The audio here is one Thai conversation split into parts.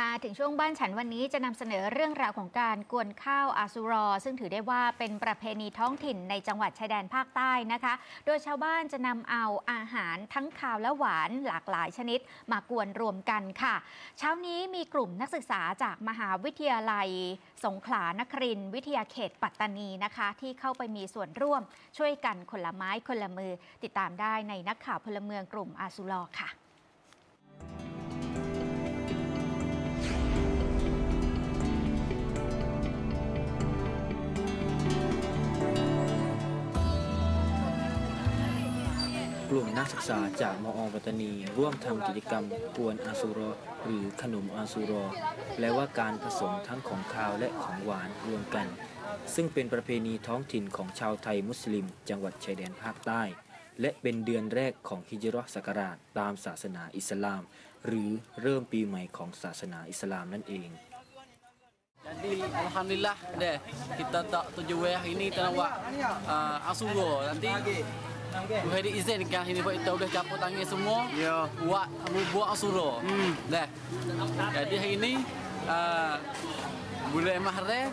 มาถึงช่วงบ้านฉันวันนี้จะนำเสนอเรื่องราวของการกวนข้าวอาสุรอ ซึ่งถือได้ว่าเป็นประเพณีท้องถิ่นในจังหวัดชายแดนภาคใต้นะคะ โดยชาวบ้านจะนำเอาอาหารทั้งคาวและหวานหลากหลายชนิด มากวนรวมกันค่ะ เช้านี้มีกลุ่มนักศึกษาจากมหาวิทยาลัย สงขลานครินวิทยาเขตปัตตานีนะคะ ที่เข้าไปมีส่วนร่วม ช่วยกันคนละไม้คนละมือ ติดตามได้ในนักข่าวพลเมืองกลุ่มอาสุรอค่ะ ลุ่มนักศึกษาจากมอปัตตานี ร่วมทำกิจกรรมกวนอาซูรอหรือขนมอาซูรอแปลว่าการผสมทั้งของคาวและของหวานรวมกัน ซึ่งเป็นประเพณีท้องถิ่นของชาวไทยมุสลิม จังหวัดชายแดนภาคใต้ และเป็นเดือนแรกของฮิจราะห์ศักราชตามศาสนาอิสลาม หรือเริ่มปีใหม่ของศาสนาอิสลามนั่นเอง Jadi alhamdulillah deh kita tak tujuan hari ni kita nak buat uh, asuro nanti Boleh diizinkan ini buat kita boleh campur tangan semua Ya. buat buat asuro. Hmm. Dah. Jadi hari ni uh, bulan Mahrem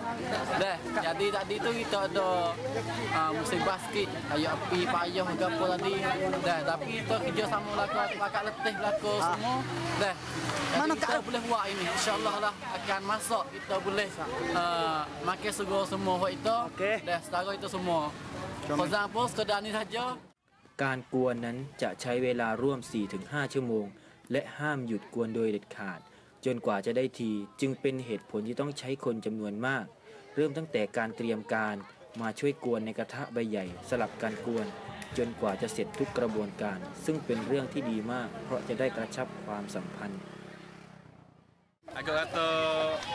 dah. Jadi tadi tu kita ada uh, musim basket kayak api payah ke apa tadi. Dah tapi kita kerja sama laku pakat letih laku semua. Dah. Mana kita Kak? boleh buat ini. InsyaAllah lah akan masuk kita boleh uh, makan segera semua buat itu. Okey. Dah setara itu semua. For example, sekadar ni saja. การกวนนั้นจะใช้เวลาร่วม 4-5 ชั่วโมง และห้ามหยุดกวนโดยเด็ดขาด จนกว่าจะได้ทีจึงเป็นเหตุผลที่ต้องใช้คนจำนวนมาก เริ่มตั้งแต่การเตรียมการมาช่วยกวนในกระทะใบใหญ่ สลับการกวน จนกว่าจะเสร็จทุกกระบวนการ ซึ่งเป็นเรื่องที่ดีมาก เพราะจะได้กระชับความสัมพันธ์ Agak kata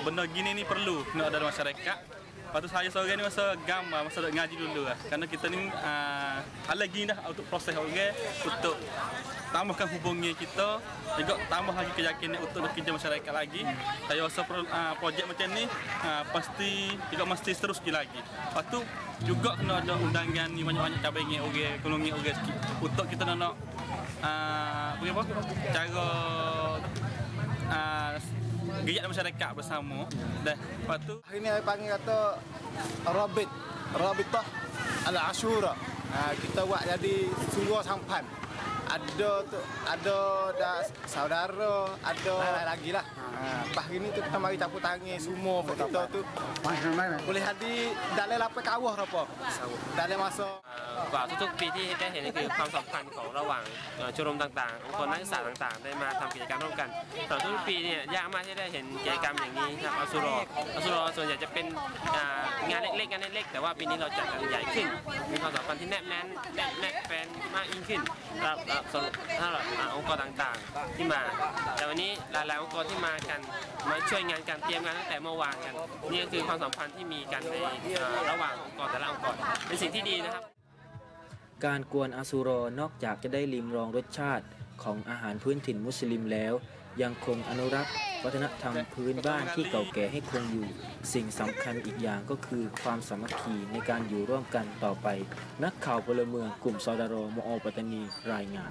benda gini ni perlu kena ada dalam masyarakat. Tu saya seorang ni masa gambar, masa duk ngaji dulu lah. Kerana kita ni uh, lagi dah untuk proses orang untuk tambahkan hubungan kita juga tambah lagi keyakinan untuk nak kerja masyarakat lagi. Saya rasa pro, uh, projek macam ni uh, pasti juga mesti terus lagi. Tu juga kena ada undangan ni banyak-banyak cabangnya orang, golongan orang sikit untuk kita nak nak uh, apa cara gejak masyarakat bersama. Dan lepas tu Hari ni saya panggil kata Rabit. Rabitah Al-Ashura. Ha, Kita buat jadi surah sampan ada tu ada dah saudara ada lagi lah ha, lepas hari ni tu kita mari campur tangan semua buat kita tu boleh jadi dalam lapar kawah apa dalam masa กว่าทุกๆ ปีที่ได้เห็นนี่คือความสัมพันธ์ของระหว่างเอ่อชมรมต่างๆองค์กรนักศึกษาต่างๆ ได้มาทำกิจกรรมร่วมกันแต่ทุกๆปีเนี่ยยากมากที่ได้เห็นกิจกรรมอย่างนี้ครับอัสุรออัสุรอส่วนใหญ่จะเป็นอ่า งานเล็กๆงานเล็กๆแต่ว่าปีนี้เราจัดกันใหญ่ขึ้น มีความสัมพันธ์ที่แนบแน่นแนบแน่นแฟนมากยิ่งขึ้นสำหรับสำหรับสำหรับอ่าองค์กรต่างๆที่มา แต่วันนี้หลายๆองค์กรที่มากันมาช่วยงานกันเตรียมงานตั้งแต่เมื่อวานกันนี่ก็คือความสัมพันธ์ที่มีกันในระหว่างองค์กรแต่ละองค์กรเป็นสิ่งที่ดีนะครับ การกวนอาซูรอนอกจากจะได้ลิมรองรสชาติของอาหารพื้นถิ่นมุสลิมแล้ว ยังคงอนุรักษ์ วัฒนธรรมพื้นบ้านที่เก่าแก่ให้คงอยู่ สิ่งสำคัญอีกอย่างก็คือความสามัคคีในการอยู่ร่วมกันต่อไป นักข่าวพลเมืองกลุ่มซอดารอมอปัตตานีรายงาน